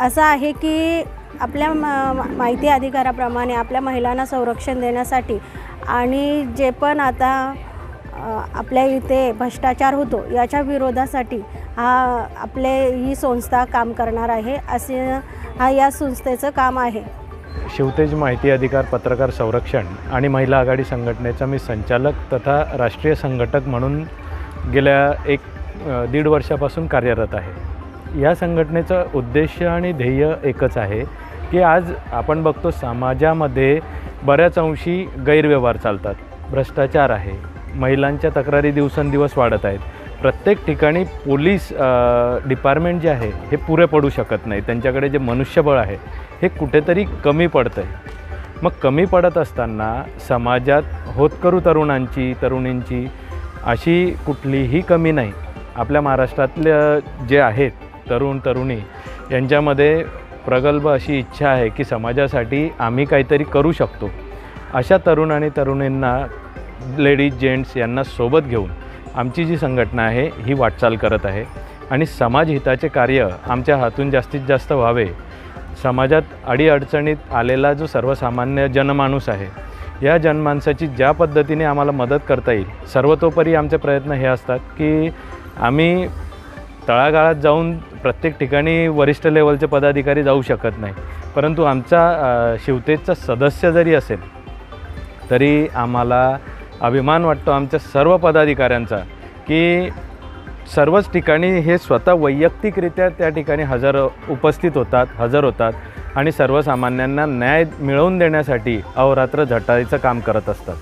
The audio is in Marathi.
असं आहे की आपल्या म माहिती अधिकाराप्रमाणे आपल्या महिलांना संरक्षण देण्यासाठी आणि जे पण आता आपल्या इथे भ्रष्टाचार होतो याच्या विरोधासाठी हा आपले ही संस्था काम करणार आहे असे हा या संस्थेचं काम आहे. शिवतेज माहिती अधिकार पत्रकार संरक्षण आणि महिला आघाडी संघटनेचा मी संचालक तथा राष्ट्रीय संघटक म्हणून गेल्या एक दीड वर्षापासून कार्यरत आहे. या संघटनेचा उद्देश आणि ध्येय एकच आहे की आज आपण बघतो समाजामध्ये बऱ्याच अंशी गैरव्यवहार चालतात. भ्रष्टाचार आहे. महिलांच्या तक्रारी दिवसेंदिवस वाढत आहेत. प्रत्येक ठिकाणी पोलीस डिपार्टमेंट जे आहे हे पुरे पडू शकत नाही. त्यांच्याकडे जे मनुष्यबळ आहे हे कुठेतरी कमी पडतं आहे मग कमी पडत असताना समाजात होतकरू तरुणांची तरुणींची अशी कुठलीही कमी नाही. आपल्या महाराष्ट्रातल्या जे आहेत तरुण तरुणी यांच्यामध्ये प्रगल्भ अशी इच्छा आहे की समाजासाठी आम्ही काहीतरी करू शकतो. अशा तरुण आणि तरुणींना लेडीज जेंट्स यांना सोबत घेऊन आमची जी संघटना आहे ही वाटचाल करत आहे. आणि समाजहिताचे कार्य आमच्या हातून जास्तीत जास्त व्हावे. समाजात अडीअडचणीत आलेला जो सर्वसामान्य जनमाणूस आहे या जनमानसाची ज्या पद्धतीने आम्हाला मदत करता येईल सर्वतोपरी आमचे प्रयत्न हे असतात की आम्ही तळागाळात जाऊन प्रत्येक ठिकाणी वरिष्ठ लेवलचे पदाधिकारी जाऊ शकत नाही. परंतु आमचा अ, शिवतेजचा सदस्य जरी असेल तरी आम्हाला अभिमान वाटतो आमच्या सर्व पदाधिकाऱ्यांचा की सर्वच ठिकाणी हे स्वतः वैयक्तिकरित्या त्या ठिकाणी हजर उपस्थित होतात हजर होतात आणि सर्वसामान्यांना न्याय मिळवून देण्यासाठी अहोरात्र झटायचं काम करत असतात.